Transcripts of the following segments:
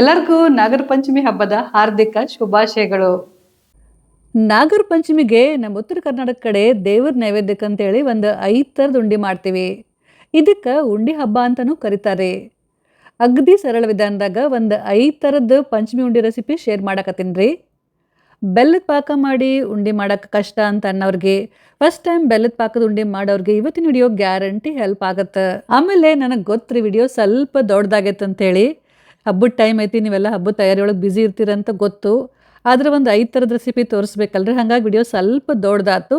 ಎಲ್ಲರಿಗೂ ನಾಗರ ಪಂಚಮಿ ಹಬ್ಬದ ಹಾರ್ದಿಕ ಶುಭಾಶಯಗಳು. ನಾಗರ ಪಂಚಮಿಗೆ ನಮ್ಮ ಉತ್ತರ ಕರ್ನಾಟಕ ಕಡೆ ದೇವ್ರ ನೈವೇದ್ಯಕ್ಕೆ ಅಂತೇಳಿ ಒಂದು ಐದು ಥರದ ಉಂಡಿ ಮಾಡ್ತೀವಿ. ಇದಕ್ಕೆ ಉಂಡಿ ಹಬ್ಬ ಅಂತಲೂ ಕರೀತಾರೆ. ಅಗದಿ ಸರಳ ವಿಧಾನದಾಗ ಒಂದು ಐದು ಥರದ ಪಂಚಮಿ ಉಂಡಿ ರೆಸಿಪಿ ಶೇರ್ ಮಾಡಕತ್ತೀನಿ ರೀ. ಬೆಲ್ಲದ ಪಾಕ ಮಾಡಿ ಉಂಡಿ ಮಾಡೋಕೆ ಕಷ್ಟ ಅಂತ ಅನ್ನೋರಿಗೆ ಫಸ್ಟ್ ಟೈಮ್ ಬೆಲ್ಲದ ಪಾಕದ ಉಂಡಿ ಮಾಡೋರಿಗೆ ಇವತ್ತಿನ ವಿಡಿಯೋ ಗ್ಯಾರಂಟಿ ಹೆಲ್ಪ್ ಆಗುತ್ತೆ. ಆಮೇಲೆ ನನಗೆ ಗೊತ್ತು ರೀ ವಿಡಿಯೋ ಸ್ವಲ್ಪ ದೊಡ್ಡದಾಗೈತೆ ಅಂತೇಳಿ. ಹಬ್ಬದ ಟೈಮ್ ಐತಿ, ನೀವೆಲ್ಲ ಹಬ್ಬದ ತಯಾರಿ ಒಳಗೆ ಬ್ಯುಸಿ ಇರ್ತೀರಂತ ಗೊತ್ತು. ಆದ್ರೆ ಒಂದು ಐದು ಥರದ ರೆಸಿಪಿ ತೋರಿಸ್ಬೇಕಲ್ರಿ? ಹಂಗಾಗಿ ವಿಡಿಯೋ ಸ್ವಲ್ಪ ದೊಡ್ಡದಾತು.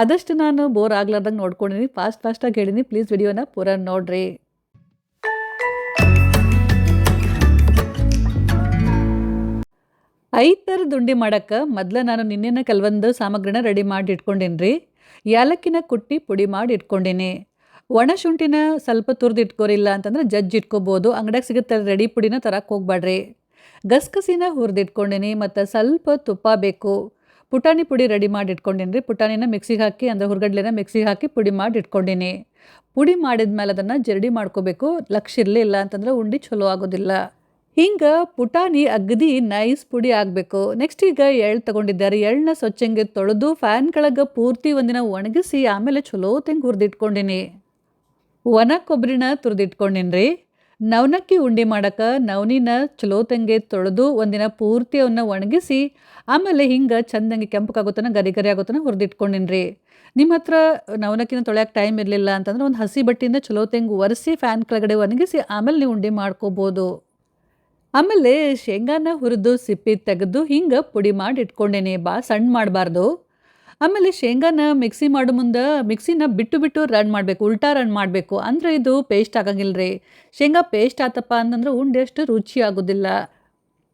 ಆದಷ್ಟು ನಾನು ಬೋರ್ ಆಗ್ಲಾರ್ದಂಗೆ ನೋಡ್ಕೊಂಡಿನಿ. ಫಾಸ್ಟ್ ಫಾಸ್ಟಾಗಿ ಹೇಳಿನಿ. ಪ್ಲೀಸ್ ವಿಡಿಯೋನ ಪೂರ ನೋಡ್ರಿ. ಐದು ಥರದ ಉಂಡಿ ಮಾಡಕ್ಕೆ ಮೊದಲ ನಾನು ನಿನ್ನೆನ ಕೆಲವೊಂದು ಸಾಮಗ್ರಿನ ರೆಡಿ ಮಾಡಿ ಇಟ್ಕೊಂಡಿನಿ ರೀ ಯಾಲಕ್ಕಿನ ಕುಟ್ಟಿ ಪುಡಿ ಮಾಡಿ ಇಟ್ಕೊಂಡೀನಿ. ಒಣ ಶುಂಠಿನ ಸ್ವಲ್ಪ ತುರ್ದು ಇಟ್ಕೋರಿಲ್ಲ ಅಂತಂದ್ರೆ ಜಜ್ಜ್ ಇಟ್ಕೋಬೋದು. ಅಂಗಡ್ಯಾಗ ಸಿಗುತ್ತೆ ರೆಡಿ ಪುಡಿನ ತರಕ್ಕೆ ಹೋಗ್ಬೇಡ್ರಿ ಗಸಗಸಿನ ಹುರಿದಿಟ್ಕೊಂಡಿನಿ ಮತ್ತು ಸ್ವಲ್ಪ ತುಪ್ಪ ಬೇಕು. ಪುಟಾಣಿ ಪುಡಿ ರೆಡಿ ಮಾಡಿ ಇಟ್ಕೊಂಡಿನಿ ಪುಟಾಣಿನ ಮಿಕ್ಸಿಗೆ ಹಾಕಿ, ಅಂದರೆ ಹುರ್ಗಡ್ಲೆನ ಮಿಕ್ಸಿಗೆ ಹಾಕಿ ಪುಡಿ ಮಾಡಿ ಇಟ್ಕೊಂಡಿನಿ. ಪುಡಿ ಮಾಡಿದ ಮೇಲೆ ಅದನ್ನು ಜರಡಿ ಮಾಡ್ಕೋಬೇಕು. ಲಕ್ಷ ಇರಲಿಲ್ಲ ಅಂತಂದ್ರೆ ಉಂಡಿ ಚಲೋ ಆಗೋದಿಲ್ಲ. ಹಿಂಗೆ ಪುಟಾಣಿ ಅಗದಿ ನೈಸ್ ಪುಡಿ ಆಗಬೇಕು. ನೆಕ್ಸ್ಟ್ ಈಗ ಎಳ್ಳು ತಗೊಂಡಿದ್ದಾರೆ. ಎಳ್ಳನ್ನ ಸ್ವಚ್ಛಂಗೆ ತೊಳೆದು, ಫ್ಯಾನ್ ಕೆಳಗೆ ಪೂರ್ತಿ ಒಂದಿನ ಒಣಗಿಸಿ, ಆಮೇಲೆ ಚಲೋ ತೆಂಗೆ ಹುರಿದಿಟ್ಕೊಂಡೀನಿ ಒಣ ಕೊಬ್ಬರಿನ ತುರಿದಿಟ್ಕೊಂಡಿನ್ರಿ. ನವನಕ್ಕಿ ಉಂಡೆ ಮಾಡಕ್ಕೆ ನವನಿನ ಚಲೋತಂಗೆ ತೊಳೆದು ಒಂದಿನ ಪೂರ್ತಿ ಅವನ್ನ ಒಣಗಿಸಿ, ಆಮೇಲೆ ಹಿಂಗೆ ಚಂದಂಗೆ ಕೆಂಪಕ್ಕಾಗುತ್ತಾನ ಗರಿ ಗರಿ ಆಗುತ್ತಾನ ಹುರಿದಿಟ್ಕೊಂಡಿನ್ರಿ. ನಿಮ್ಮ ಹತ್ರ ನವನಕ್ಕಿನ ತೊಳೆಯೋಕೆ ಟೈಮ್ ಇರಲಿಲ್ಲ ಅಂತಂದ್ರೆ ಒಂದು ಹಸಿ ಬಟ್ಟೆಯಿಂದ ಚಲೋ ತೆಂಗು ಒರೆಸಿ ಫ್ಯಾನ್ ಕೆಳಗಡೆ ಒಣಗಿಸಿ ಆಮೇಲೆ ನೀವು ಉಂಡೆ ಮಾಡ್ಕೋಬೋದು. ಆಮೇಲೆ ಶೇಂಗಾನ ಹುರಿದು, ಸಿಪ್ಪಿ ತೆಗೆದು ಹಿಂಗೆ ಪುಡಿ ಮಾಡಿ ಇಟ್ಕೊಂಡೇನಿ ಬಾ, ಸಣ್ಣ ಮಾಡಬಾರ್ದು. ಆಮೇಲೆ ಶೇಂಗಾನ ಮಿಕ್ಸಿ ಮಾಡೋ ಮುಂದೆ ಮಿಕ್ಸಿನ ಬಿಟ್ಟು ಬಿಟ್ಟು ರನ್ ಮಾಡಬೇಕು, ಉಲ್ಟಾ ರನ್ ಮಾಡಬೇಕು. ಅಂದರೆ ಇದು ಪೇಸ್ಟ್ ಆಗಂಗಿಲ್ಲ ರೀ ಶೇಂಗಾ ಪೇಸ್ಟ್ ಆತಪ್ಪ ಅಂತಂದ್ರೆ ಉಂಡೆ ಅಷ್ಟು ರುಚಿ ಆಗೋದಿಲ್ಲ.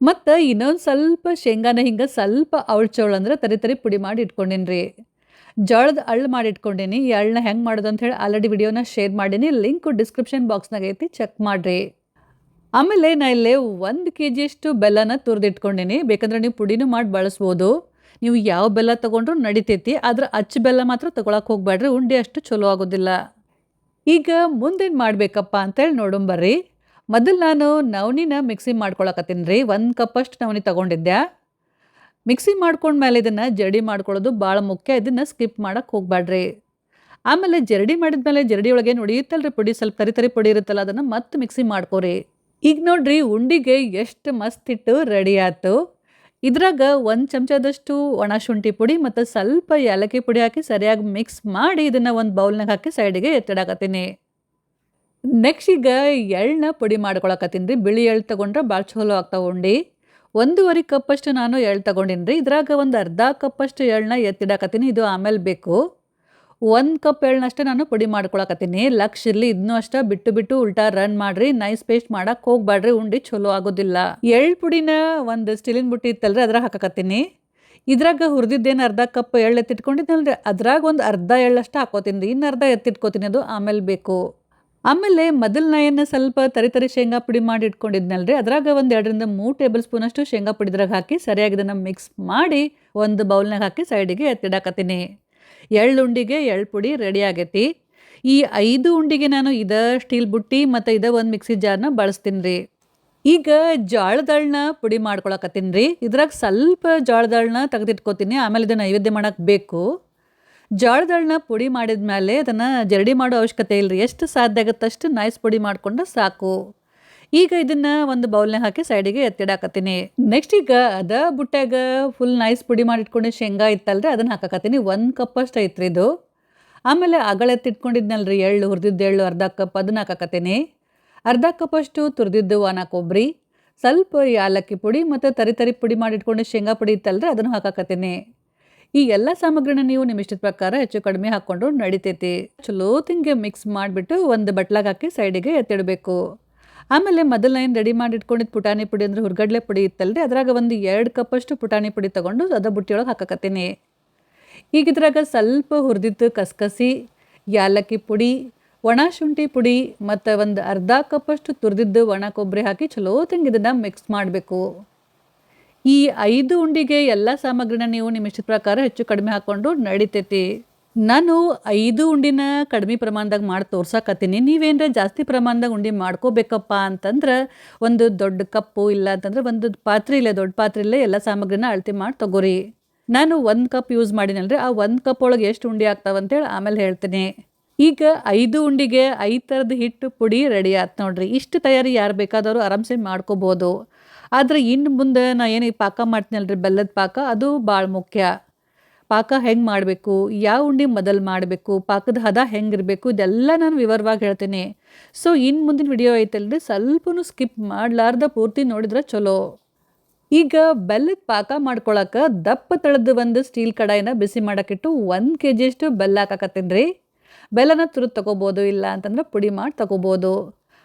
ಮತ್ತು ಇನ್ನೊಂದು ಸ್ವಲ್ಪ ಶೇಂಗಾನ ಹಿಂಗೆ ಸ್ವಲ್ಪ ಅವಳ್ಚೋಳು ಅಂದ್ರೆ ತರಿ ತರಿ ಪುಡಿ ಮಾಡಿ ಇಟ್ಕೊಂಡೀನಿ ರೀ ಜೋಳದ ಅಳ್ಳು ಮಾಡಿ ಇಟ್ಕೊಂಡೀನಿ. ಈ ಅಳ್ಳನ್ನ ಹೆಂಗೆ ಮಾಡೋದು ಅಂತ ಹೇಳಿ ಆಲ್ರೆಡಿ ವಿಡಿಯೋನ ಶೇರ್ ಮಾಡೀನಿ. ಲಿಂಕು ಡಿಸ್ಕ್ರಿಪ್ಷನ್ ಬಾಕ್ಸ್ನಾಗ ಐತಿ ಚೆಕ್ ಮಾಡಿರಿ. ಆಮೇಲೆ ನಾ ಇಲ್ಲಿ ಒಂದು ಕೆ ಜಿಯಷ್ಟು ಬೆಲ್ಲನ ತುರಿದಿಟ್ಕೊಂಡೀನಿ ಬೇಕಂದ್ರೆ ನೀವು ಪುಡಿನೂ ಮಾಡಿ ಬಳಸ್ಬೋದು. ನೀವು ಯಾವ ಬೆಲ್ಲ ತೊಗೊಂಡ್ರು ನಡಿತೈತಿ, ಆದ್ರೆ ಅಚ್ಚ ಬೆಲ್ಲ ಮಾತ್ರ ತೊಗೊಳಕ್ಕೆ ಹೋಗ್ಬೇಡ್ರಿ ಉಂಡೆ ಅಷ್ಟು ಚಲೋ ಆಗೋದಿಲ್ಲ. ಈಗ ಮುಂದೇನು ಮಾಡಬೇಕಪ್ಪ ಅಂತೇಳಿ ನೋಡೋಂಬರ್ರಿ ಮೊದಲು ನಾನು ನವನಿನ ಮಿಕ್ಸಿ ಮಾಡ್ಕೊಳಕತ್ತೀನಿ ರೀ ಒಂದು ಕಪ್ಪಷ್ಟು ನವನಿ ತೊಗೊಂಡಿದ್ದೆ. ಮಿಕ್ಸಿ ಮಾಡ್ಕೊಂಡ್ಮೇಲೆ ಇದನ್ನು ಜರಡಿ ಮಾಡ್ಕೊಳ್ಳೋದು ಭಾಳ ಮುಖ್ಯ, ಇದನ್ನು ಸ್ಕಿಪ್ ಮಾಡೋಕ್ಕೆ ಹೋಗ್ಬೇಡ್ರಿ ಆಮೇಲೆ ಜರಡಿ ಮಾಡಿದ್ಮೇಲೆ ಜರಡಿ ಒಳಗೆ ನೋಡಿಯುತ್ತಲ್ರಿ ಪುಡಿ ಸ್ವಲ್ಪ ತರಿ ತರಿ ಪುಡಿ ಇರುತ್ತಲ್ಲ, ಅದನ್ನು ಮತ್ತೆ ಮಿಕ್ಸಿ ಮಾಡ್ಕೋರಿ. ಈಗ ನೋಡ್ರಿ, ಉಂಡಿಗೆ ಎಷ್ಟು ಮಸ್ತ್ ಇಟ್ಟು ರೆಡಿ ಆಯ್ತು. ಇದ್ರಾಗ ಒಂದು ಚಮಚದಷ್ಟು ಒಣ ಶುಂಠಿ ಪುಡಿ ಮತ್ತು ಸ್ವಲ್ಪ ಏಲಕ್ಕಿ ಪುಡಿ ಹಾಕಿ ಸರಿಯಾಗಿ ಮಿಕ್ಸ್ ಮಾಡಿ ಇದನ್ನು ಒಂದು ಬೌಲ್ನಾಗ ಹಾಕಿ ಸೈಡಿಗೆ ಎತ್ತಿಡಾಕತ್ತೀನಿ. ನೆಕ್ಸ್ಟ್ ಈಗ ಎಳ್ಳನ್ನ ಪುಡಿ ಮಾಡ್ಕೊಳಕತ್ತೀನಿ. ರೀ ಬಿಳಿ ಎಳ್ಳು ತೊಗೊಂಡ್ರೆ ಭಾಳ ಚಲೋ ಆಗ್ತಾವೆ ಉಂಡಿ. ಒಂದೂವರೆ ಕಪ್ಪಷ್ಟು ನಾನು ಎಳ್ಳು ತೊಗೊಂಡಿನಿ ರೀ ಇದ್ರಾಗ ಒಂದು ಅರ್ಧ ಕಪ್ಪಷ್ಟು ಎಳ್ಳನ್ನ ಎತ್ತಿಡಾಕತ್ತೀನಿ. ಇದು ಆಮೇಲೆ ಬೇಕು. ಒಂದು ಕಪ್ ಎಳ್ಳನ್ನಷ್ಟೇ ನಾನು ಪುಡಿ ಮಾಡ್ಕೊಳಕತ್ತೀನಿ. ಲಕ್ಷ ಇರಲಿ ಇದನ್ನೂ ಅಷ್ಟೇ. ಬಿಟ್ಟು ಬಿಟ್ಟು ಉಲ್ಟಾ ರನ್ ಮಾಡ್ರಿ. ನೈಸ್ ಪೇಸ್ಟ್ ಮಾಡಕ್ಕೆ ಹೋಗ್ಬೇಡ್ರಿ ಉಂಡಿ ಚಲೋ ಆಗೋದಿಲ್ಲ. ಎಳ್ಳು ಪುಡಿನ ಒಂದು ಸ್ಟೀಲಿನ ಬುಟ್ಟಿ ಇತ್ತಲ್ರಿ, ಅದ್ರಾಗ ಹಾಕಕತ್ತೀನಿ. ಇದ್ರಾಗ ಹುರಿದಿದ್ದೇನು ಅರ್ಧ ಕಪ್ ಎಳ್ಳು ಎತ್ತಿಟ್ಕೊಂಡಿದ್ದಲ್ರಿ. ಅದ್ರಾಗ ಒಂದು ಅರ್ಧ ಎಳ್ಳಷ್ಟು ಹಾಕೋತೀನಿ ಇನ್ನು ಅರ್ಧ ಎತ್ತಿಟ್ಕೋತೀನಿ ಅದು ಆಮೇಲೆ ಬೇಕು. ಆಮೇಲೆ ಮೊದಲು ಏನು ಸ್ವಲ್ಪ ತರಿ ತರಿ ಶೇಂಗಾ ಪುಡಿ ಮಾಡಿ ಇಟ್ಕೊಂಡಿದ್ನಲ್ರಿ. ಅದ್ರಾಗ ಒಂದು ಎರಡರಿಂದ ಮೂರು ಟೇಬಲ್ ಸ್ಪೂನಷ್ಟು ಶೇಂಗಾ ಪುಡಿ ಇದ್ರಾಗ ಹಾಕಿ ಸರಿಯಾಗಿ ಇದನ್ನು ಮಿಕ್ಸ್ ಮಾಡಿ ಒಂದು ಬೌಲ್ನಾಗ ಹಾಕಿ ಸೈಡಿಗೆ ಎತ್ತಿಡಕತ್ತೀನಿ. ಎಳ್ಳು ಉಂಡಿಗೆ ಎಳ್ಳು ಪುಡಿ ರೆಡಿ ಆಗೈತಿ. ಈ ಐದು ಉಂಡಿಗೆ ನಾನು ಇದ ಸ್ಟೀಲ್ ಬುಟ್ಟಿ ಮತ್ತು ಇದ ಒಂದು ಮಿಕ್ಸಿ ಜಾರ್ನ ಬಳಸ್ತೀನಿ ರೀ. ಈಗ ಜೋಳದಳನ್ನ ಪುಡಿ ಮಾಡ್ಕೊಳಕತ್ತೀನಿ ರೀ. ಇದ್ರಾಗ ಸ್ವಲ್ಪ ಜೋಳದಳನ್ನ ತೆಗೆದಿಟ್ಕೋತೀನಿ, ಆಮೇಲೆ ಇದನ್ನು ನೈವೇದ್ಯ ಮಾಡೋಕ್ಕೆ ಬೇಕು. ಜೋಳದಳ್ನ ಪುಡಿ ಮಾಡಿದ ಮೇಲೆ ಅದನ್ನು ಜರಡಿ ಮಾಡೋ ಅವಶ್ಯಕತೆ ಇಲ್ಲ ರೀ ಎಷ್ಟು ಸಾಧ್ಯ ಆಗುತ್ತೆ ಅಷ್ಟು ನೈಸ್ ಪುಡಿ ಮಾಡಿಕೊಂಡು ಸಾಕು. ಈಗ ಇದನ್ನ ಒಂದು ಬೌಲ್ನಾಗ ಹಾಕಿ ಸೈಡಿಗೆ ಎತ್ತಿಡಾಕತ್ತೀನಿ. ನೆಕ್ಸ್ಟ್ ಈಗ ಅದ ಬುಟ್ಟ್ಯಾಗ ಫುಲ್ ನೈಸ್ ಪುಡಿ ಮಾಡಿಟ್ಕೊಂಡು ಶೇಂಗಾ ಇತ್ತಲ್ರಿ, ಅದನ್ನ ಹಾಕಾಕತ್ತೀನಿ. ಒಂದು ಕಪ್ಪಷ್ಟು ಐತ್ರಿ ಇದು. ಆಮೇಲೆ ಅಗಳ ಎತ್ತಿಟ್ಕೊಂಡಿದ್ನಲ್ರಿ, ಎಳ್ಳು ಹುರಿದಿದ್ದ ಎಳ್ಳು ಅರ್ಧ ಕಪ್ ಅದನ್ನ ಹಾಕಾಕತ್ತೀನಿ. ಅರ್ಧ ಕಪ್ಪಷ್ಟು ತುರಿದಿದ್ದು ಒಣ ಕೊಬ್ಬರಿ ಸ್ವಲ್ಪ ಯಾಲಕ್ಕಿ ಪುಡಿ ಮತ್ತು ತರಿ ತರಿ ಪುಡಿ ಮಾಡಿಟ್ಕೊಂಡು ಶೇಂಗಾ ಪುಡಿ ಇತ್ತಲ್ರಿ, ಅದನ್ನು ಹಾಕಾಕತ್ತೀನಿ. ಈ ಎಲ್ಲ ಸಾಮಗ್ರಿನ ನೀವು ನಿಮ್ಮ ಇಷ್ಟದ ಪ್ರಕಾರ ಹೆಚ್ಚು ಕಡಿಮೆ ಹಾಕ್ಕೊಂಡು ನಡಿತೈತಿ. ಚಲೋ ತಿಂಗೆ ಮಿಕ್ಸ್ ಮಾಡಿಬಿಟ್ಟು ಒಂದು ಬಟ್ಲಾಗ ಹಾಕಿ ಸೈಡಿಗೆ ಎತ್ತಿಡಬೇಕು. ಆಮೇಲೆ ಮೊದಲು ಏನು ರೆಡಿ ಮಾಡಿ ಇಟ್ಕೊಂಡಿದ್ದು ಪುಟಾಣಿ ಪುಡಿ ಅಂದರೆ ಹುರ್ಗಡ್ಲೆ ಪುಡಿ ಇತ್ತಲ್ರಿ. ಅದ್ರಾಗ ಒಂದು ಎರಡು ಕಪ್ಪಷ್ಟು ಪುಟಾಣಿ ಪುಡಿ ತೊಗೊಂಡು ಅದ ಬುಟ್ಟಿಯೊಳಗೆ ಹಾಕಕತ್ತೀನಿ. ಈಗ ಇದ್ರಾಗ ಸ್ವಲ್ಪ ಹುರಿದಿತ್ತು ಕಸಕಸಿ, ಯಾಲಕ್ಕಿ ಪುಡಿ, ಒಣ ಶುಂಠಿ ಪುಡಿ ಮತ್ತು ಒಂದು ಅರ್ಧ ಕಪ್ಪಷ್ಟು ತುರಿದಿದ್ದು ಒಣ ಕೊಬ್ಬರಿ ಹಾಕಿ ಚಲೋ ಇದನ್ನು ಮಿಕ್ಸ್ ಮಾಡಬೇಕು. ಈ ಐದು ಉಂಡಿಗೆ ಎಲ್ಲ ಸಾಮಗ್ರಿನ ನೀವು ನಿಮ್ಮ ಇಷ್ಟದ ಪ್ರಕಾರ ಹೆಚ್ಚು ಕಡಿಮೆ ಹಾಕ್ಕೊಂಡು ನಡಿತೈತಿ. ನಾನು ಐದು ಉಂಡಿನ ಕಡಿಮೆ ಪ್ರಮಾಣದಾಗ ಮಾಡಿ ತೋರ್ಸಕತ್ತೀನಿ. ನೀವೇನರ ಜಾಸ್ತಿ ಪ್ರಮಾಣದಾಗ ಉಂಡೆ ಮಾಡ್ಕೋಬೇಕಪ್ಪ ಅಂತಂದ್ರೆ ಒಂದು ದೊಡ್ಡ ಕಪ್ಪು ಇಲ್ಲ ಅಂತಂದ್ರೆ ಒಂದು ಪಾತ್ರೆ ಇಲ್ಲ, ದೊಡ್ಡ ಪಾತ್ರೆ ಇಲ್ಲೇ, ಎಲ್ಲ ಸಾಮಗ್ರಿನ ಅಳತೆ ಮಾಡಿ ತಗೋರಿ. ನಾನು ಒಂದು ಕಪ್ ಯೂಸ್ ಮಾಡಿನಲ್ರಿ, ಆ ಒಂದು ಕಪ್ ಒಳಗೆ ಎಷ್ಟು ಉಂಡೆ ಆಗ್ತಾವಂತೇಳಿ ಆಮೇಲೆ ಹೇಳ್ತೀನಿ. ಈಗ ಐದು ಉಂಡಿಗೆ ಐದು ಥರದ ಹಿಟ್ಟು ಪುಡಿ ರೆಡಿ ಆಯ್ತು ನೋಡ್ರಿ. ಇಷ್ಟು ತಯಾರಿ ಯಾರು ಬೇಕಾದವರು ಆರಾಮ್ಸೆ ಮಾಡ್ಕೋಬೋದು. ಆದರೆ ಇನ್ನು ಮುಂದೆ ನಾನು ಏನು ಈ ಪಾಕ ಮಾಡ್ತೀನಲ್ರಿ, ಬೆಲ್ಲದ ಪಾಕ, ಅದು ಭಾಳ ಮುಖ್ಯ. ಪಾಕ ಹೆಂಗೆ ಮಾಡಬೇಕು, ಯಾವ ಉಂಡೆ ಮೊದಲು ಮಾಡಬೇಕು, ಪಾಕದ ಹದ ಹೆಂಗಿರಬೇಕು, ಇದೆಲ್ಲ ನಾನು ವಿವರವಾಗಿ ಹೇಳ್ತೀನಿ. ಸೊ ಇನ್ನು ಮುಂದಿನ ವಿಡಿಯೋ ಐತಲ್ರಿ, ಸ್ವಲ್ಪನೂ ಸ್ಕಿಪ್ ಮಾಡಲಾರ್ದ ಪೂರ್ತಿ ನೋಡಿದ್ರೆ ಚಲೋ. ಈಗ ಬೆಲ್ಲದ ಪಾಕ ಮಾಡ್ಕೊಳಕ್ಕೆ ದಪ್ಪ ತಳದ ಒಂದು ಸ್ಟೀಲ್ ಕಡಾಯಿನ ಬಿಸಿ ಮಾಡೋಕ್ಕಿಟ್ಟು ಒಂದು ಕೆ ಜಿಯಷ್ಟು ಬೆಲ್ಲ ಹಾಕಾಕತ್ತೀನಿ ರೀ ಬೆಲ್ಲನ ತುರಿದು ತೊಗೋಬೋದು, ಇಲ್ಲ ಅಂತಂದ್ರೆ ಪುಡಿ ಮಾಡಿ ತೊಗೋಬೋದು.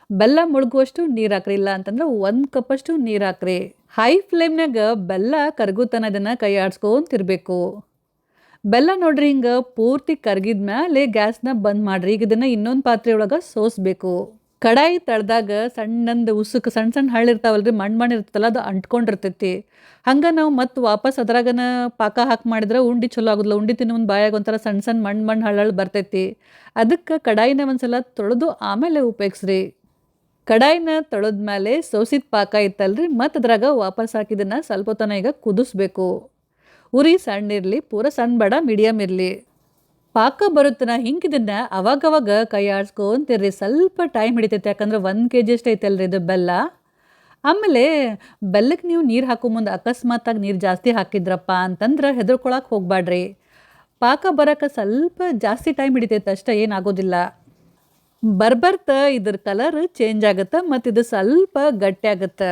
ಬೆಲ್ಲ ಮುಳುಗುವಷ್ಟು ನೀರು ಹಾಕ್ರಿ, ಇಲ್ಲ ಅಂತಂದ್ರೆ ಒಂದು ಕಪ್ಪಷ್ಟು ನೀರು ಹಾಕ್ರಿ. ಹೈ ಫ್ಲೇಮ್ನಾಗ ಬೆಲ್ಲ ಕರಗುತನ ಇದನ್ನು ಕೈ ಆಡ್ಸ್ಕೊಂತಿರ್ಬೇಕು ಬೆಲ್ಲ ನೋಡ್ರಿ ಹಿಂಗೆ ಪೂರ್ತಿ ಕರ್ಗಿದ ಮೇಲೆ ಗ್ಯಾಸ್ನ ಬಂದ್ ಮಾಡ್ರಿ. ಈಗ ಇದನ್ನು ಇನ್ನೊಂದು ಪಾತ್ರೆ ಒಳಗೆ ಸೋಸಬೇಕು. ಕಡಾಯಿ ತಳ್ದಾಗ ಸಣ್ಣಂದು ಉಸುಕ್ ಸಣ್ಣ ಸಣ್ಣ ಹಳ್ಳ ಇರ್ತಾವಲ್ರಿ ಮಣ್ಣು ಮಣ್ಣು ಇರ್ತಲ್ಲ ಅದು ಅಂಟ್ಕೊಂಡಿರ್ತೈತಿ. ಹಂಗೆ ನಾವು ಮತ್ತೆ ವಾಪಸ್ ಅದ್ರಾಗನ ಪಾಕ ಹಾಕಿ ಮಾಡಿದ್ರೆ ಉಂಡಿ ಚಲೋ ಆಗೋದಿಲ್ಲ. ಉಂಡಿ ತಿನ್ನೋ ಒಂದು ಬಾಯಾಗ ಒಂಥರ ಸಣ್ಣ ಸಣ್ಣ ಮಣ್ಣು ಮಣ್ಣು ಹಳ್ಳಳು ಬರ್ತೈತಿ. ಅದಕ್ಕೆ ಕಡಾಯಿನ ಒಂದ್ಸಲ ತೊಳೆದು ಆಮೇಲೆ ಉಪಯೋಗಿಸ್ರಿ. ಕಡಾಯಿನ ತೊಳೆದ ಮೇಲೆ ಸೋಸಿದ ಪಾಕ ಇತ್ತಲ್ರಿ, ಮತ್ತು ಅದ್ರಾಗ ವಾಪಸ್ ಹಾಕಿದನ್ನ ಸ್ವಲ್ಪ ಹೊತ್ತನ ಈಗ ಕುದಿಸ್ಬೇಕು. ಉರಿ ಸಣ್ಣ ಇರಲಿ, ಪೂರ ಸಣ್ಣ ಬೇಡ ಮೀಡಿಯಮ್ ಇರಲಿ. ಪಾಕ ಬರುತ್ತನ ಹಿಂಗಿದನ್ನ ಅವಾಗವಾಗ ಕೈ ಆಡ್ಸ್ಕೊಂತಿರ್ರಿ ಸ್ವಲ್ಪ ಟೈಮ್ ಹಿಡಿತೈತೆ. ಯಾಕಂದ್ರೆ ಒಂದು ಕೆ ಜಿ ಅಷ್ಟು ಐತಲ್ರಿ ಇದು ಬೆಲ್ಲ. ಆಮೇಲೆ ಬೆಲ್ಲಕ್ಕೆ ನೀವು ನೀರು ಹಾಕೋ ಮುಂದೆ ಅಕಸ್ಮಾತಾಗಿ ನೀರು ಜಾಸ್ತಿ ಹಾಕಿದ್ರಪ್ಪ ಅಂತಂದ್ರೆ ಹೆದರ್ಕೊಳಕ್ಕೆ ಹೋಗ್ಬೇಡ್ರಿ ಪಾಕ ಬರೋಕ್ಕೆ ಸ್ವಲ್ಪ ಜಾಸ್ತಿ ಟೈಮ್ ಹಿಡಿತೈತೆ ಅಷ್ಟೇ ಏನಾಗೋದಿಲ್ಲ ಬರ್ಬರ್ತ ಇದ್ರ ಕಲರ್ ಚೇಂಜ್ ಆಗುತ್ತೆ ಮತ್ತು ಇದು ಸ್ವಲ್ಪ ಗಟ್ಟಿ ಆಗುತ್ತೆ.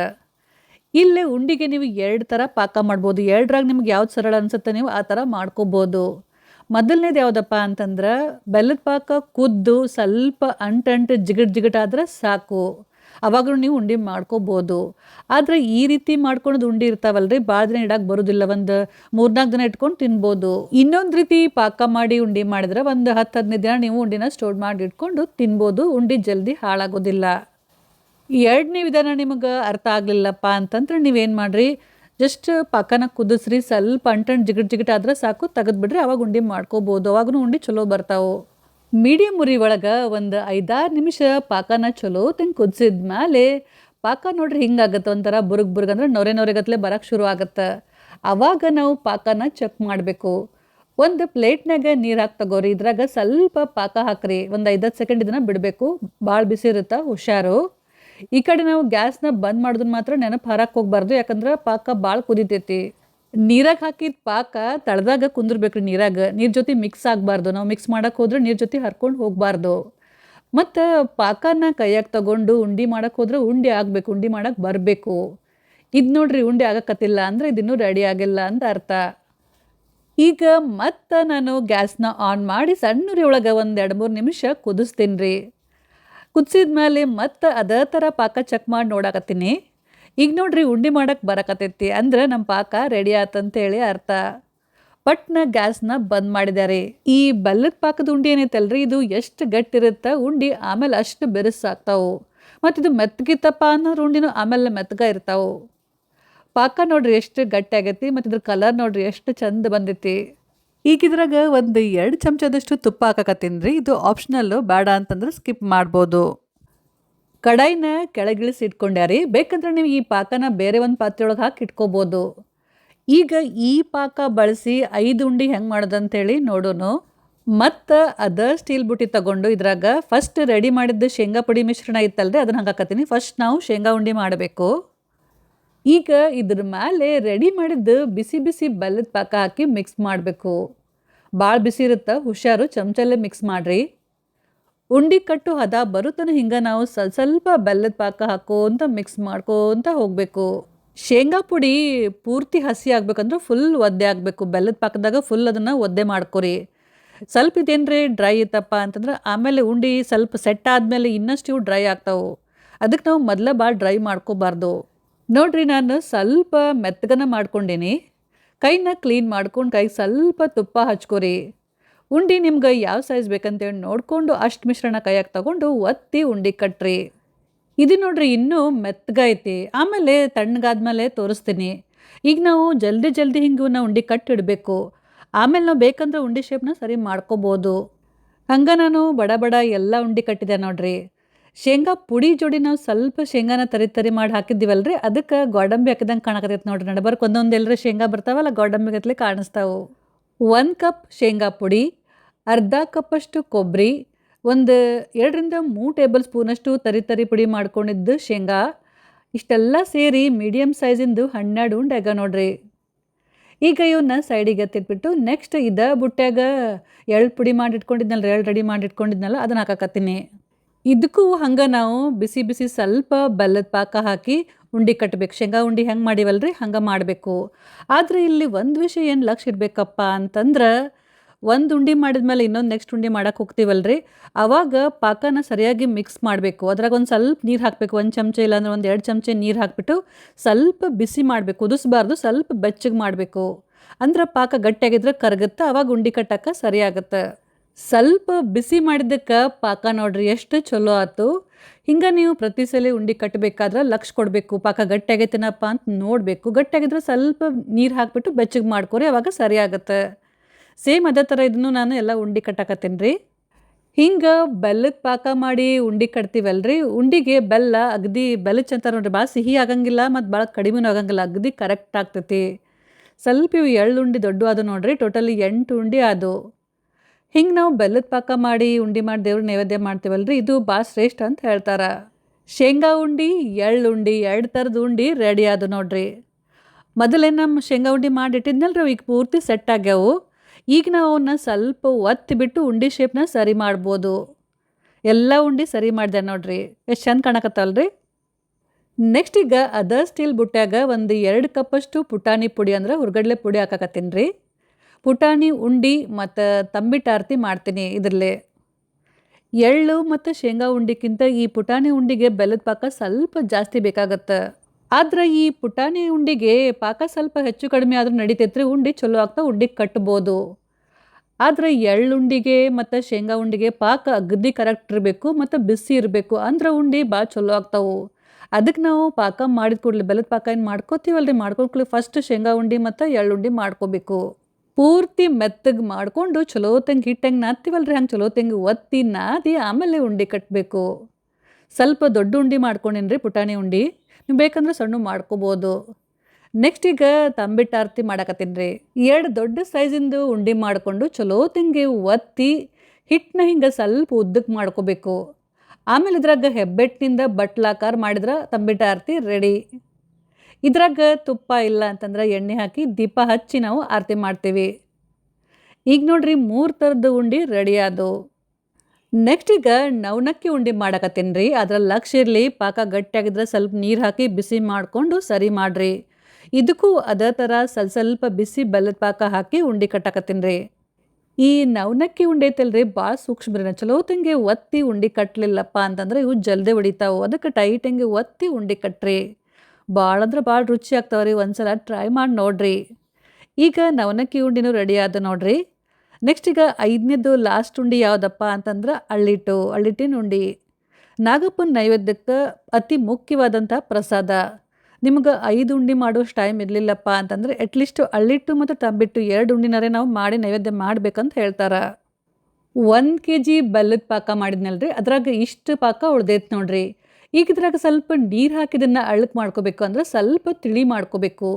ಇಲ್ಲೇ ಉಂಡಿಗೆ ನೀವು ಎರಡು ಥರ ಪಾಕ ಮಾಡ್ಬೋದು. ಎರಡರಾಗ ನಿಮ್ಗೆ ಯಾವ್ದು ಸರಳ ಅನ್ಸುತ್ತೆ ನೀವು ಆ ಥರ ಮಾಡ್ಕೋಬೋದು. ಮೊದಲನೇದು ಯಾವುದಪ್ಪ ಅಂತಂದ್ರೆ ಬೆಲ್ಲದ ಪಾಕ ಕುದ್ದು ಸ್ವಲ್ಪ ಅಂಟಂಟು ಜಿಗಟ್ ಜಿಗಟ್ ಆದ್ರೆ ಸಾಕು. ಅವಾಗಲೂ ನೀವು ಉಂಡೆ ಮಾಡ್ಕೋಬೋದು. ಆದರೆ ಈ ರೀತಿ ಮಾಡ್ಕೊಳೋದು ಉಂಡೆ ಇರ್ತಾವಲ್ರಿ ಭಾಳ ದಿನ ಇಡಕ್ಕೆ ಬರೋದಿಲ್ಲ. ಒಂದು ಮೂರ್ನಾಲ್ಕು ದಿನ ಇಟ್ಕೊಂಡು ತಿನ್ಬೋದು. ಇನ್ನೊಂದು ರೀತಿ ಪಾಕ ಮಾಡಿ ಉಂಡೆ ಮಾಡಿದ್ರೆ ಒಂದು ಹತ್ತು ಹದಿನೈದು ದಿನ ನೀವು ಉಂಡಿನ ಸ್ಟೋರ್ ಮಾಡಿ ಇಟ್ಕೊಂಡು ತಿನ್ಬೋದು. ಉಂಡೆ ಜಲ್ದಿ ಹಾಳಾಗೋದಿಲ್ಲ. ಎರಡನೇ ವಿಧಾನ ನಿಮಗೆ ಅರ್ಥ ಆಗಲಿಲ್ಲಪ್ಪ ಅಂತಂದ್ರೆ ನೀವೇನು ಮಾಡಿರಿ? ಜಸ್ಟ್ ಪಾಕನ ಕುದಿಸ್ರಿ, ಸ್ವಲ್ಪ ಅಂಟಣ್ ಜಿಗಟ್ ಜಿಗಟ್ ಆದ್ರೆ ಸಾಕು ತೆಗೆದ್ಬಿಡ್ರಿ ಅವಾಗ ಉಂಡೆ ಮಾಡ್ಕೋಬೋದು. ಅವಾಗೂ ಉಂಡೆ ಚಲೋ ಬರ್ತಾವೆ. ಮೀಡಿಯಮ್ ಉರಿ ಒಳಗೆ ಒಂದು ಐದಾರು ನಿಮಿಷ ಪಾಕನ ಚಲೋ ತಂಗೆ ಕುದಿಸಿದ ಮೇಲೆ ಪಾಕ ನೋಡ್ರಿ ಹಿಂಗಾಗತ್ತೆ ಒಂಥರ ಬುರುಗ್ ಬುರುಗ್ ಅಂದ್ರೆ ನೊರೆ ನೊರೆಗತ್ಲೆ ಬರೋಕ್ಕೆ ಶುರು ಆಗುತ್ತೆ. ಅವಾಗ ನಾವು ಪಾಕನ ಚೆಕ್ ಮಾಡಬೇಕು. ಒಂದು ಪ್ಲೇಟ್ನಾಗ ನೀರು ಹಾಕಿ ತಗೋರಿ, ಇದ್ರಾಗ ಸ್ವಲ್ಪ ಪಾಕ ಹಾಕ್ರಿ. ಒಂದು ಐದತ್ತು ಸೆಕೆಂಡ್ ಇದನ್ನ ಬಿಡಬೇಕು. ಭಾಳ ಬಿಸಿ ಇರುತ್ತೆ, ಹುಷಾರು. ಈ ಕಡೆ ನಾವು ಗ್ಯಾಸ್ನ ಬಂದ್ ಮಾಡಿದ್ರೆ ಮಾತ್ರ ನೆನಪು ಹಾರಕ್ಕೆ ಹೋಗ್ಬಾರ್ದು. ಯಾಕಂದ್ರೆ ಪಾಕ ಭಾಳ ಕುದಿತೈತಿ. ನೀರಾಗ ಹಾಕಿದ ಪಾಕ ತಳದಾಗ ಕುಂದಿರ್ಬೇಕ್ರಿ ನೀರಾಗ. ನೀರು ಜೊತೆ ಮಿಕ್ಸ್ ಆಗಬಾರ್ದು. ನಾವು ಮಿಕ್ಸ್ ಮಾಡೋಕ್ಕೆ ಹೋದ್ರೆ ನೀರು ಜೊತೆ ಹರ್ಕೊಂಡು ಹೋಗಬಾರ್ದು. ಮತ್ತು ಪಾಕನ ಕೈಯಾಗ ತಗೊಂಡು ಉಂಡೆ ಮಾಡೋಕ್ಕೆ ಹೋದ್ರೆ ಉಂಡೆ ಆಗಬೇಕು, ಉಂಡೆ ಮಾಡೋಕ್ಕೆ ಬರಬೇಕು. ಇದು ನೋಡ್ರಿ ಉಂಡೆ ಆಗಕತ್ತಿಲ್ಲ ಅಂದರೆ ಇದಿನ್ನೂ ರೆಡಿ ಆಗಿಲ್ಲ ಅಂತ ಅರ್ಥ. ಈಗ ಮತ್ತೆ ನಾನು ಗ್ಯಾಸ್ನ ಆನ್ ಮಾಡಿ ಸಣ್ಣ ಒಳಗೆ ಒಂದು ಎರಡು ಮೂರು ನಿಮಿಷ ಕುದಿಸ್ತೀನಿ ರೀ ಕುದಿಸಿದ ಮೇಲೆ ಮತ್ತೆ ಅದೇ ಥರ ಪಾಕ ಚೆಕ್ ಮಾಡಿ ನೋಡಕತ್ತೀನಿ. ಈಗ ನೋಡ್ರಿ ಉಂಡೆ ಮಾಡಕ್ಕೆ ಬರಕತ್ತೈತಿ ಅಂದ್ರೆ ನಮ್ಮ ಪಾಕ ರೆಡಿ ಆತಂತೇಳಿ ಅರ್ಥ. ಪಟ್ನ ಗ್ಯಾಸ್ನ ಬಂದ್ ಮಾಡಿದ್ದಾರೆ ಈ ಬೆಲ್ಲದ ಪಾಕದ ಉಂಡೆ ಏನೈತಲ್ರಿ? ಇದು ಎಷ್ಟು ಗಟ್ಟಿರುತ್ತೆ ಉಂಡೆ ಆಮೇಲೆ ಅಷ್ಟು ಬೆರೆಸಾಗ್ತಾವು ಮತ್ತು ಇದು ಮೆತ್ತಗಿತ್ತಪ್ಪ ಅನ್ನೋರು ಉಂಡಿನೂ ಆಮೇಲೆ ಮೆತ್ತಗ ಇರ್ತಾವೆ. ಪಾಕ ನೋಡ್ರಿ ಎಷ್ಟು ಗಟ್ಟಿ ಆಗೈತಿ, ಮತ್ತು ಇದ್ರ ಕಲರ್ ನೋಡ್ರಿ ಎಷ್ಟು ಚಂದ ಬಂದೈತಿ. ಈಗ ಇದ್ರಾಗ ಒಂದು ಎರಡು ಚಮಚದಷ್ಟು ತುಪ್ಪ ಹಾಕಕತ್ತೀನಿ ರೀ. ಇದು ಆಪ್ಷನಲ್ಲು ಬೇಡ ಅಂತಂದ್ರೆ ಸ್ಕಿಪ್ ಮಾಡ್ಬೋದು. ಕಡಾಯಿನ ಕೆಳಗಿಳಿಸಿ ಇಟ್ಕೊಂಡ್ಯಾರಿ ಬೇಕಂದ್ರೆ ನೀವು ಈ ಪಾಕನ ಬೇರೆ ಒಂದು ಪಾತ್ರೆಯೊಳಗೆ ಹಾಕಿ ಇಟ್ಕೋಬೋದು. ಈಗ ಈ ಪಾಕ ಬಳಸಿ ಐದು ಉಂಡೆ ಹೆಂಗೆ ಮಾಡೋದಂತೇಳಿ ನೋಡೋಣ ಮತ್ತು ಅದ ಸ್ಟೀಲ್ ಬುಟ್ಟಿ ತಗೊಂಡು ಇದ್ರಾಗ ಫಸ್ಟ್ ರೆಡಿ ಮಾಡಿದ್ದ ಶೇಂಗಾ ಪುಡಿ ಮಿಶ್ರಣ ಇತ್ತಲ್ರಿ ಅದನ್ನ ಹಾಕತ್ತೀನಿ ಫಸ್ಟ್ ನಾವು ಶೇಂಗಾ ಉಂಡೆ ಮಾಡಬೇಕು. ಈಗ ಇದ್ರ ಮೇಲೆ ರೆಡಿ ಮಾಡಿದ್ದು ಬಿಸಿ ಬಿಸಿ ಬೆಲ್ಲದ ಪಾಕ ಹಾಕಿ ಮಿಕ್ಸ್ ಮಾಡಬೇಕು. ಭಾಳ ಬಿಸಿ ಇರುತ್ತೆ? ಹುಷಾರು, ಚಮಚಲ್ಲೇ ಮಿಕ್ಸ್ ಮಾಡಿರಿ. ಉಂಡಿ ಕಟ್ಟು ಹದ ಬರುತ್ತನ ಹಿಂಗೆ ನಾವು ಸ್ವಲ್ಪ ಸ್ವಲ್ಪ ಬೆಲ್ಲದ ಪಾಕ ಹಾಕೋಂತ ಮಿಕ್ಸ್ ಮಾಡ್ಕೋಂತ ಹೋಗಬೇಕು. ಶೇಂಗಾ ಪುಡಿ ಪೂರ್ತಿ ಹಸಿ ಆಗಬೇಕಂದ್ರೆ ಫುಲ್ ಒದ್ದೆ ಆಗಬೇಕು. ಬೆಲ್ಲದ ಪಾಕದಾಗ ಫುಲ್ ಅದನ್ನು ಒದ್ದೆ ಮಾಡ್ಕೋರಿ. ಸ್ವಲ್ಪ ಇದೇನ್ರಿ? ಡ್ರೈ ಇತ್ತಪ್ಪ ಅಂತಂದ್ರೆ ಆಮೇಲೆ ಉಂಡಿ ಸ್ವಲ್ಪ ಸೆಟ್ ಆದಮೇಲೆ ಇನ್ನಷ್ಟು ಡ್ರೈ ಆಗ್ತಾವೆ. ಅದಕ್ಕೆ ನಾವು ಮೊದಲೇ ಭಾಳ ಡ್ರೈ ಮಾಡ್ಕೋಬಾರ್ದು. ನೋಡ್ರಿ ನಾನು ಸ್ವಲ್ಪ ಮೆತ್ತಗನ ಮಾಡ್ಕೊಂಡೀನಿ. ಕೈನ ಕ್ಲೀನ್ ಮಾಡ್ಕೊಂಡು ಕೈಗೆ ಸ್ವಲ್ಪ ತುಪ್ಪ ಹಚ್ಕೊರಿ. ಉಂಡೆ ನಿಮ್ಗೆ ಯಾವ ಸೈಜ್ ಬೇಕಂತೇಳಿ ನೋಡಿಕೊಂಡು ಅಷ್ಟು ಮಿಶ್ರಣ ಕೈಯಾಗ ತಗೊಂಡು ಒತ್ತಿ ಉಂಡೆ ಕಟ್ರಿ. ಇದು ನೋಡ್ರಿ ಇನ್ನೂ ಮೆತ್ತಗೈತಿ ಆಮೇಲೆ ತಣ್ಣಗಾದ್ಮೇಲೆ ತೋರಿಸ್ತೀನಿ. ಈಗ ನಾವು ಜಲ್ದಿ ಜಲ್ದಿ ಹಿಂಗೆ ನಾವು ಉಂಡೆ ಕಟ್ಟಿಡಬೇಕು. ಆಮೇಲೆ ನಾವು ಬೇಕಂದ್ರೆ ಉಂಡೆ ಶೇಪ್ನ ಸರಿ ಮಾಡ್ಕೋಬೋದು. ಹಂಗೆ ನಾನು ಬಡ ಬಡ ಎಲ್ಲ ಉಂಡೆ ಕಟ್ಟಿದೆ ನೋಡ್ರಿ. ಶೇಂಗಾ ಪುಡಿ ಜೋಡಿ ನಾವು ಸ್ವಲ್ಪ ಶೇಂಗಾನ ತರಿ ತರಿ ಮಾಡಿ ಹಾಕಿದ್ದೀವಲ್ರಿ? ಅದಕ್ಕೆ ಗೋಡಂಬಿ ಹಾಕಿದಂಗೆ ಕಾಣಕತ್ತೈತೆ ನೋಡ್ರಿ. ನಡಬರ್ಕ್ ಒಂದೊಂದು ಶೇಂಗಾ ಬರ್ತಾವಲ್ಲ, ಗೋಡಂಬಿ ಗತ್ಲೆ ಕಾಣಿಸ್ತಾವು. ಒಂದು ಕಪ್ ಶೇಂಗಾ ಪುಡಿ, ಅರ್ಧ ಕಪ್ಪಷ್ಟು ಕೊಬ್ಬರಿ ಒಂದು ಎರಡರಿಂದ ಮೂರು ಟೇಬಲ್ ಸ್ಪೂನಷ್ಟು ತರಿ ತರಿ ಪುಡಿ ಮಾಡ್ಕೊಂಡಿದ್ದು ಶೇಂಗಾ. ಇಷ್ಟೆಲ್ಲ ಸೇರಿ ಮೀಡಿಯಮ್ ಸೈಜಿಂದು ಹನ್ನೆರಡು ಉಂಡೆ ಆಗ ನೋಡ್ರಿ. ಈಗ ಇವನ್ನ ಸೈಡಿಗೆ ಎತ್ತಿಟ್ಬಿಟ್ಟು ನೆಕ್ಸ್ಟ್ ಇದ ಬುಟ್ಟ್ಯಾಗ ಎಳ್ಳು ಪುಡಿ ಮಾಡಿ ಇಟ್ಕೊಂಡಿದ್ನಲ್ಲ ಎಳ್ಳು ರೆಡಿ ಮಾಡಿ ಇಟ್ಕೊಂಡಿದ್ನಲ್ಲ ಅದನ್ನ ಹಾಕಾಕತ್ತೀನಿ. ಇದಕ್ಕೂ ಹಂಗೆ ನಾವು ಬಿಸಿ ಬಿಸಿ ಸ್ವಲ್ಪ ಬೆಲ್ಲದ ಪಾಕ ಹಾಕಿ ಉಂಡೆ ಕಟ್ಟಬೇಕು ಶೇಂಗಾ ಉಂಡೆ ಹೆಂಗೆ ಮಾಡಿವಲ್ರಿ? ಹಂಗೆ ಮಾಡಬೇಕು. ಆದರೆ ಇಲ್ಲಿ ಒಂದು ವಿಷಯ ಏನು ಲಕ್ಷ ಇರಬೇಕಪ್ಪ ಅಂತಂದ್ರೆ ಒಂದು ಉಂಡೆ ಮಾಡಿದ್ಮೇಲೆ ಇನ್ನೊಂದು ನೆಕ್ಸ್ಟ್ ಉಂಡೆ ಮಾಡೋಕೆ ಹೋಗ್ತೀವಲ್ರಿ? ಆವಾಗ ಪಾಕನ ಸರಿಯಾಗಿ ಮಿಕ್ಸ್ ಮಾಡಬೇಕು. ಅದ್ರಾಗ ಒಂದು ಸ್ವಲ್ಪ ನೀರು ಹಾಕಬೇಕು. ಒಂದು ಚಮಚ ಇಲ್ಲಾಂದ್ರೆ ಒಂದು ಎರಡು ಚಮಚ ನೀರು ಹಾಕಿಬಿಟ್ಟು ಸ್ವಲ್ಪ ಬಿಸಿ ಮಾಡಬೇಕು. ಕುದಿಸ್ಬಾರ್ದು, ಸ್ವಲ್ಪ ಬೆಚ್ಚಗೆ ಮಾಡಬೇಕು. ಅಂದ್ರೆ ಪಾಕ ಗಟ್ಟಿಯಾಗಿದ್ರೆ ಕರಗುತ್ತೆ, ಅವಾಗ ಉಂಡೆ ಕಟ್ಟಕ್ಕೆ ಸರಿ ಆಗುತ್ತೆ. ಸ್ವಲ್ಪ ಬಿಸಿ ಮಾಡಿದ್ದಕ್ಕೆ ಪಾಕ ನೋಡ್ರಿ, ಎಷ್ಟು ಚಲೋ ಆಯ್ತು ಹಿಂಗೆ ನೀವು ಪ್ರತಿ ಸಲ ಉಂಡೆ ಕಟ್ಟಬೇಕಾದ್ರೆ ಲಕ್ಷ ಕೊಡಬೇಕು, ಪಾಕ ಗಟ್ಟಿಯಾಗೈತೇನಪ್ಪ ಅಂತ ನೋಡಬೇಕು. ಗಟ್ಟಿಯಾಗಿದ್ರೆ ಸ್ವಲ್ಪ ನೀರು ಹಾಕ್ಬಿಟ್ಟು ಬೆಚ್ಚಗೆ ಮಾಡ್ಕೊರಿ, ಅವಾಗ ಸರಿ ಆಗುತ್ತೆ. ಸೇಮ್ ಅದೇ ಥರ ಇದನ್ನು ನಾನು ಎಲ್ಲ ಉಂಡೆ ಕಟ್ಟಾಕತ್ತೀನಿ ರೀ ಹಿಂಗೆ ಬೆಲ್ಲದ ಪಾಕ ಮಾಡಿ ಉಂಡೆ ಕಟ್ತೀವಲ್ರಿ, ಉಂಡಿಗೆ ಬೆಲ್ಲ, ಅಗದಿ ಬೆಲ್ಲ ಅಂತ ನೋಡ್ರಿ ಭಾಳ ಸಿಹಿ ಆಗಂಗಿಲ್ಲ ಮತ್ತು ಭಾಳ ಕಡಿಮೆನೂ ಆಗಂಗಿಲ್ಲ, ಅಗದಿ ಕರೆಕ್ಟ್ ಆಗ್ತೈತಿ. ಸ್ವಲ್ಪ ಇವು ಎಳ್ಳು ಉಂಡೆ ದೊಡ್ಡ ಅದು ನೋಡ್ರಿ, ಟೋಟಲಿ ಎಂಟು ಉಂಡೆ ಅದು ಹಿಂಗೆ ನಾವು ಬೆಲ್ಲದ ಪಾಕ ಮಾಡಿ, ಉಂಡೆ ಮಾಡಿ ದೇವ್ರ ನೈವೇದ್ಯ ಮಾಡ್ತೀವಲ್ರಿ? ಇದು ಭಾಳ ಶ್ರೇಷ್ಠ ಅಂತ ಹೇಳ್ತಾರೆ. ಶೇಂಗಾ ಉಂಡೆ, ಎಳ್ಳು ಉಂಡಿ, ಎರಡು ಥರದ ಉಂಡೆ ರೆಡಿ ಆದವು ನೋಡ್ರಿ. ಮೊದಲೇ ನಮ್ಮ ಶೇಂಗಾ ಉಂಡೆ ಮಾಡಿ ಇಟ್ಟಿದ್ನಲ್ರಿ ಅವು ಈಗ ಪೂರ್ತಿ ಸೆಟ್ ಆಗ್ಯಾವು. ಈಗ ನಾವು ಅವನ್ನ ಸ್ವಲ್ಪ ಒತ್ತಿ ಬಿಟ್ಟು ಉಂಡೆ ಶೇಪ್ನ ಸರಿ ಮಾಡ್ಬೋದು. ಎಲ್ಲ ಉಂಡೆ ಸರಿ ಮಾಡಿದೆ ನೋಡ್ರಿ. ಎಷ್ಟು ಚಂದ ಕಾಣಕತ್ತಲ್ರಿ? ನೆಕ್ಸ್ಟ್ ಈಗ ಅದರ್ ಸ್ಟೀಲ್ ಬುಟ್ಟ್ಯಾಗ ಒಂದು ಎರಡು ಕಪ್ಪಷ್ಟು ಪುಟಾಣಿ ಪುಡಿ ಅಂದ್ರೆ ಹುರ್ಗಡ್ಲೆ ಪುಡಿ ಹಾಕಕತ್ತೀನಿ ರೀ. ಪುಟಾಣಿ, ಉಂಡೆ ಮತ್ತು ತಂಬಿಟಾರ್ತಿ ಮಾಡ್ತೀನಿ ಇದರಲ್ಲಿ. ಎಳ್ಳು ಮತ್ತು ಶೇಂಗಾ ಉಂಡಿಕ್ಕಿಂತ ಈ ಪುಟಾಣಿ ಉಂಡಿಗೆ ಬೆಲ್ಲದ ಪಾಕ ಸ್ವಲ್ಪ ಜಾಸ್ತಿ ಬೇಕಾಗತ್ತೆ. ಆದ್ರೆ ಈ ಪುಟಾಣಿ ಉಂಡಿಗೆ ಪಾಕ ಸ್ವಲ್ಪ ಹೆಚ್ಚು ಕಡಿಮೆ ಆದರೂ ನಡೀತೈತ್ರಿ, ಉಂಡೆ ಚಲೋ ಆಗ್ತಾ ಉಂಡಿಗೆ ಕಟ್ಬೋದು. ಆದ್ರೆ ಎಳ್ಳುಂಡಿಗೆ ಮತ್ತು ಶೇಂಗಾ ಉಂಡಿಗೆ ಪಾಕ ಅಗ್ದಿ ಕರೆಕ್ಟ್ ಇರಬೇಕು ಮತ್ತು ಬಿಸಿ ಇರಬೇಕು, ಅಂದ್ರೆ ಉಂಡೆ ಭಾಳ ಚಲೋ ಆಗ್ತಾವು. ಅದಕ್ಕೆ ನಾವು ಪಾಕ ಮಾಡಿದ ಕೂಡಲೇ ಬೆಲ್ಲದ ಪಾಕ ಏನು ಮಾಡ್ಕೋತೀವಲ್ರಿ? ಮಾಡ್ಕೊಂಡ್ಲಿ ಫಸ್ಟ್ ಶೇಂಗಾ ಉಂಡೆ ಮತ್ತು ಎಳ್ಳುಂಡಿ ಮಾಡ್ಕೋಬೇಕು. ಪೂರ್ತಿ ಮೆತ್ತಗೆ ಮಾಡಿಕೊಂಡು ಚಲೋತಂಗೆ ಹಿಟ್ಟಂಗೆ ನಾದ್ತೀವಲ್ರಿ? ಹಂಗೆ ಚಲೋ ತಂಗೆ ಒತ್ತಿ ನಾದಿ ಆಮೇಲೆ ಉಂಡೆ ಕಟ್ಟಬೇಕು ಸ್ವಲ್ಪ ದೊಡ್ಡ ಉಂಡೆ ಮಾಡ್ಕೊಂಡಿನ್ರಿ ಪುಟಾಣಿ ಉಂಡೆ. ನೀವು ಬೇಕಂದ್ರೆ ಸಣ್ಣ ಮಾಡ್ಕೋಬೋದು. ನೆಕ್ಸ್ಟ್ ಈಗ ತಂಬಿಟ್ಟು ಆರತಿ ಮಾಡಕತ್ತೀನಿ ರೀ ಎರಡು ದೊಡ್ಡ ಸೈಜಿಂದು ಉಂಡೆ ಮಾಡಿಕೊಂಡು ಚಲೋ ತಿಂಗೆ ಒತ್ತಿ ಹಿಟ್ಟನ್ನ ಹಿಂಗೆ ಸ್ವಲ್ಪ ಉದ್ದಕ್ಕೆ ಮಾಡ್ಕೋಬೇಕು. ಆಮೇಲೆ ಇದ್ರಾಗ ಹೆಬ್ಬೆಟ್ಟಿನಿಂದ ಬಟ್ಲಾಕಾರ ಮಾಡಿದ್ರೆ ತಂಬಿಟ್ಟು ಆರತಿ ರೆಡಿ. ಇದ್ರಾಗ ತುಪ್ಪ ಇಲ್ಲ ಅಂತಂದ್ರೆ ಎಣ್ಣೆ ಹಾಕಿ ದೀಪ ಹಚ್ಚಿ ನಾವು ಆರತಿ ಮಾಡ್ತೀವಿ. ಈಗ ನೋಡ್ರಿ ಮೂರು ಥರದ ಉಂಡೆ ರೆಡಿ ಆದವು ನೆಕ್ಸ್ಟ್ ಈಗ ನವನಕ್ಕಿ ಉಂಡೆ ಮಾಡಕತ್ತೀನಿ ರೀ ಅದ್ರಲ್ಲಿ ಲಕ್ಷ ಇರಲಿ, ಪಾಕ ಗಟ್ಟಿಯಾಗಿದ್ರೆ ಸ್ವಲ್ಪ ನೀರು ಹಾಕಿ ಬಿಸಿ ಮಾಡಿಕೊಂಡು ಸರಿ ಮಾಡಿರಿ. ಇದಕ್ಕೂ ಅದೇ ಥರ ಸ್ವಲ್ಪ ಸ್ವಲ್ಪ ಬಿಸಿ ಬೆಲ್ಲದ ಪಾಕ ಹಾಕಿ ಉಂಡೆ ಕಟ್ಟಕತ್ತೀನಿ ರೀ ಈ ನವನಕ್ಕಿ ಉಂಡೆ ಐತಲ್ರಿ ಭಾಳ ಸೂಕ್ಷ್ಮ ಚಲೋ ತಂಗೆ ಒತ್ತಿ ಉಂಡೆ ಕಟ್ಟಲಿಲ್ಲಪ್ಪ ಅಂತಂದ್ರೆ ಇವು ಜಲ್ದಿ ಹೊಡಿತಾವೆ. ಅದಕ್ಕೆ ಟೈಟಂಗೆ ಒತ್ತಿ ಉಂಡೆ ಕಟ್ರಿ. ಭಾಳ ಅಂದ್ರೆ ಭಾಳ ರುಚಿ ಆಗ್ತಾವ್ರಿ, ಒಂದ್ಸಲ ಟ್ರೈ ಮಾಡಿ ನೋಡ್ರಿ. ಈಗ ನವನಕ್ಕಿ ಉಂಡಿನೂ ರೆಡಿ ಆದ ನೋಡ್ರಿ. ನೆಕ್ಸ್ಟ್ ಈಗ ಐದನೇದು ಲಾಸ್ಟ್ ಉಂಡೆ ಯಾವುದಪ್ಪ ಅಂತಂದ್ರೆ ಅಳ್ಳಿಟ್ಟು, ಅಳ್ಳಿಟ್ಟಿನ ಉಂಡೆ. ನಾಗಪ್ಪನ ನೈವೇದ್ಯಕ್ಕೆ ಅತಿ ಮುಖ್ಯವಾದಂಥ ಪ್ರಸಾದ. ನಿಮ್ಗೆ ಐದು ಉಂಡೆ ಮಾಡುವಷ್ಟು ಟೈಮ್ ಇರಲಿಲ್ಲಪ್ಪ ಅಂತಂದ್ರೆ ಅಟ್ಲೀಸ್ಟ್ ಅಳ್ಳಿಟ್ಟು ಮತ್ತು ತಂಬಿಟ್ಟು ಎರಡು ಉಂಡಿನರೇ ನಾವು ಮಾಡಿ ನೈವೇದ್ಯ ಮಾಡಬೇಕಂತ ಹೇಳ್ತಾರೆ. ಒಂದು ಕೆ ಜಿ ಬೆಲ್ಲದ ಪಾಕ ಮಾಡಿದ್ನಲ್ರಿ, ಅದ್ರಾಗ ಇಷ್ಟು ಪಾಕ ಉಳ್ದೈತೆ ನೋಡ್ರಿ. ಈಗ ಇದ್ರಾಗ ಸ್ವಲ್ಪ ನೀರು ಹಾಕಿದನ್ನು ಅಳಕ್ ಮಾಡ್ಕೋಬೇಕು ಅಂದ್ರೆ ಸ್ವಲ್ಪ ತಿಳಿ ಮಾಡ್ಕೋಬೇಕು.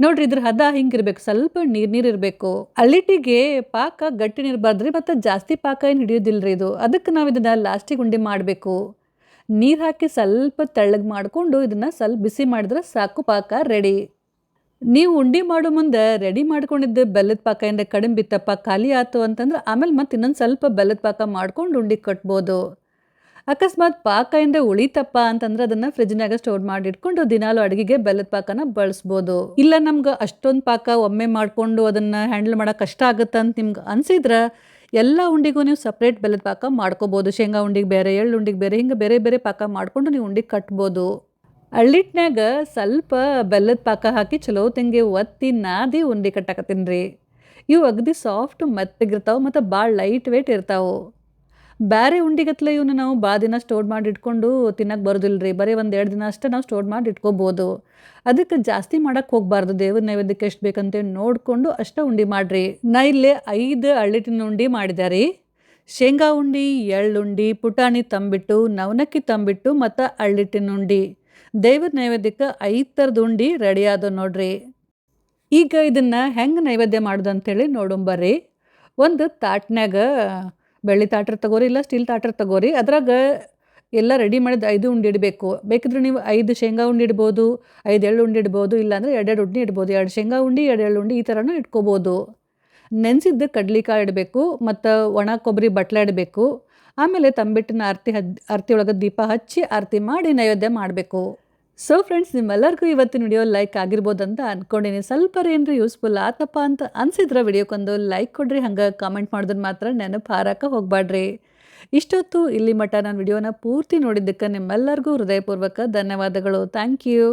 ನೋಡ್ರಿ ಇದ್ರ ಹದ ಹಿಂಗಿರ್ಬೇಕು ಸ್ವಲ್ಪ ನೀರು ನೀರು ಇರಬೇಕು. ಅಳ್ಳಿಟ್ಟಿಗೆ ಪಾಕ ಗಟ್ಟಿ ಇರಬಾರ್ದ್ರಿ ಮತ್ತು ಜಾಸ್ತಿ ಪಾಕ ಏನು ಹಿಡಿಯೋದಿಲ್ರಿ ಇದು. ಅದಕ್ಕೆ ನಾವು ಇದನ್ನು ಲಾಸ್ಟಿಗೆ ಉಂಡೆ ಮಾಡಬೇಕು. ನೀರು ಹಾಕಿ ಸ್ವಲ್ಪ ತೆಳ್ಳಗೆ ಮಾಡಿಕೊಂಡು ಇದನ್ನು ಸ್ವಲ್ಪ ಬಿಸಿ ಮಾಡಿದ್ರೆ ಸಾಕು ಪಾಕ ರೆಡಿ ನೀವು ಉಂಡೆ ಮಾಡೋ ಮುಂದೆ ರೆಡಿ ಮಾಡ್ಕೊಂಡಿದ್ದ ಬೆಲ್ಲದ ಪಾಕ ಏನಾರ ಕಡಿಮೆ ಬಿತ್ತಪ್ಪ, ಖಾಲಿ ಆಯ್ತು ಅಂತಂದ್ರೆ ಆಮೇಲೆ ಮತ್ತೆ ಇನ್ನೊಂದು ಸ್ವಲ್ಪ ಬೆಲ್ಲದ ಪಾಕ ಮಾಡ್ಕೊಂಡು ಉಂಡೆ ಕಟ್ಬೋದು. ಅಕಸ್ಮಾತ್ ಪಾಕ ಎಂದ್ರೆ ಉಳಿತಪ್ಪ ಅಂತಂದ್ರೆ ಅದನ್ನ ಫ್ರಿಜ್ನಾಗ ಸ್ಟೋರ್ ಮಾಡಿ ಇಟ್ಕೊಂಡು ದಿನಾಲು ಅಡುಗೆಗೆ ಬೆಲ್ಲದ ಪಾಕನ ಬಳಸ್ಬೋದು. ಇಲ್ಲ ನಮ್ಗೆ ಅಷ್ಟೊಂದು ಪಾಕ ಒಮ್ಮೆ ಮಾಡಿಕೊಂಡು ಅದನ್ನ ಹ್ಯಾಂಡಲ್ ಮಾಡೋಕೆ ಕಷ್ಟ ಆಗುತ್ತೆ ಅಂತ ನಿಮ್ಗೆ ಅನ್ಸಿದ್ರೆ ಎಲ್ಲ ಉಂಡಿಗೂ ನೀವು ಸಪ್ರೇಟ್ ಬೆಲ್ಲದ ಪಾಕ ಮಾಡ್ಕೋಬೋದು. ಶೇಂಗಾ ಉಂಡಿಗೆ ಬೇರೆ, ಎಳ್ಳು ಉಂಡಿಗೆ ಬೇರೆ, ಹಿಂಗೆ ಬೇರೆ ಬೇರೆ ಪಾಕ ಮಾಡ್ಕೊಂಡು ನೀವು ಉಂಡಿಗೆ ಕಟ್ಬೋದು. ಅಳ್ಳಿಟ್ನಾಗ ಸ್ವಲ್ಪ ಬೆಲ್ಲದ ಪಾಕ ಹಾಕಿ ಚಲೋ ತಿಂಗೆ ಒತ್ತಿ ನಾದಿ ಉಂಡೆ ಕಟ್ಟಾಕತ್ತೀನಿ ರೀ. ಇವು ಅಗದಿ ಸಾಫ್ಟ್ ಮೆತ್ತಗಿರ್ತಾವೆ ಮತ್ತು ಭಾಳ ಲೈಟ್ ವೇಟ್ ಇರ್ತಾವೆ. ಬೇರೆ ಉಂಡಿಗತ್ಲೆ ಇವನ್ನ ನಾವು ಬಾ ದಿನ ಸ್ಟೋರ್ ಮಾಡಿ ಇಟ್ಕೊಂಡು ತಿನ್ನಕ್ಕೆ ಬರೋದಿಲ್ಲ ರೀ ಬರೀ ಒಂದು ಎರಡು ದಿನ ಅಷ್ಟೇ ನಾವು ಸ್ಟೋರ್ ಮಾಡಿ ಇಟ್ಕೋಬೋದು. ಅದಕ್ಕೆ ಜಾಸ್ತಿ ಮಾಡೋಕ್ಕೆ ಹೋಗಬಾರ್ದು. ದೇವ್ರ ನೈವೇದ್ಯಕ್ಕೆ ಎಷ್ಟು ಬೇಕಂತೇಳಿ ನೋಡಿಕೊಂಡು ಅಷ್ಟೇ ಉಂಡೆ ಮಾಡಿರಿ. ನಾ ಇಲ್ಲಿ ಐದು ಅಳ್ಳಿಟ್ಟಿನ ಉಂಡೆ ಮಾಡಿದೆ ರೀ ಶೇಂಗಾ ಉಂಡೆ ಎಳ್ಳುಂಡಿ ಪುಟಾಣಿ ತಂಬಿಟ್ಟು, ನವನಕ್ಕಿ ತಂಬಿಟ್ಟು ಮತ್ತು ಅಳ್ಳಿಟ್ಟಿನ ಉಂಡೆ. ದೇವ್ರ ನೈವೇದ್ಯಕ್ಕೆ ಐದು ಥರದ ಉಂಡೆ ರೆಡಿ ಆದವು ನೋಡ್ರಿ. ಈಗ ಇದನ್ನು ಹೆಂಗೆ ನೈವೇದ್ಯ ಮಾಡೋದು ಅಂತೇಳಿ ನೋಡಂಬರ್ರಿ ಒಂದು ತಾಟ್ನ್ಯಾಗ ಬೆಳ್ಳಿ ತಾಟ್ರ ತಗೋರಿ, ಇಲ್ಲ ಸ್ಟೀಲ್ ತಾಟ್ರ ತಗೋರಿ, ಅದ್ರಾಗ ಎಲ್ಲ ರೆಡಿ ಮಾಡಿದ ಐದು ಉಂಡೆ ಇಡಬೇಕು. ಬೇಕಿದ್ರೆ ನೀವು ಐದು ಶೇಂಗಾ ಉಂಡೆ ಇಡ್ಬೋದು, ಐದು ಎಳ್ಳು ಉಂಡೆ ಇಡ್ಬೋದು, ಇಲ್ಲಾಂದರೆ ಎರಡೆರಡು ಉಂಡೆ ಇಡ್ಬೋದು. ಎರಡು ಶೇಂಗಾ ಉಂಡೆ, ಎರಡು ಎಳ್ಳು ಉಂಡೆ ಈ ಥರನೂ ಇಟ್ಕೋಬೋದು. ನೆನೆಸಿದ್ದ ಕಡ್ಲಿಕಾಯಿ ಇಡಬೇಕು, ಮತ್ತು ಒಣ ಕೊಬ್ಬರಿ ಬಟ್ಲೆ ಇಡಬೇಕು. ಆಮೇಲೆ ತಂಬಿಟ್ಟಿನ ಆರತಿ ಹದ್ ಆರತಿ ಒಳಗೆ ದೀಪ ಹಚ್ಚಿ ಆರತಿ ಮಾಡಿ ನೈವೇದ್ಯ ಮಾಡಬೇಕು. ಸೊ ಫ್ರೆಂಡ್ಸ್ ನಿಮ್ಮೆಲ್ಲರಿಗೂ ಇವತ್ತಿನ ವಿಡಿಯೋ ಲೈಕ್ ಆಗಿರ್ಬೋದು ಅಂತ ಅಂದ್ಕೊಂಡಿನಿ ಸ್ವಲ್ಪ ಏನ್ರಿ ಯೂಸ್ಫುಲ್ ಆತಪ್ಪ ಅಂತ ಅನಿಸಿದ್ರೆ ವಿಡಿಯೋಕ್ಕೊಂದು ಲೈಕ್ ಕೊಡ್ರಿ, ಹಂಗೆ ಕಾಮೆಂಟ್ ಮಾಡಿದ್ರೆ ಮಾತ್ರ ನೆನಪು ಹಾರಕ್ಕೆ ಹೋಗಬೇಡ್ರಿ ಇಷ್ಟೊತ್ತು ಇಲ್ಲಿ ಮಟ್ಟ ನಾನು ವಿಡಿಯೋನ ಪೂರ್ತಿ ನೋಡಿದ್ದಕ್ಕೆ ನಿಮ್ಮೆಲ್ಲರಿಗೂ ಹೃದಯಪೂರ್ವಕ ಧನ್ಯವಾದಗಳು. Thank you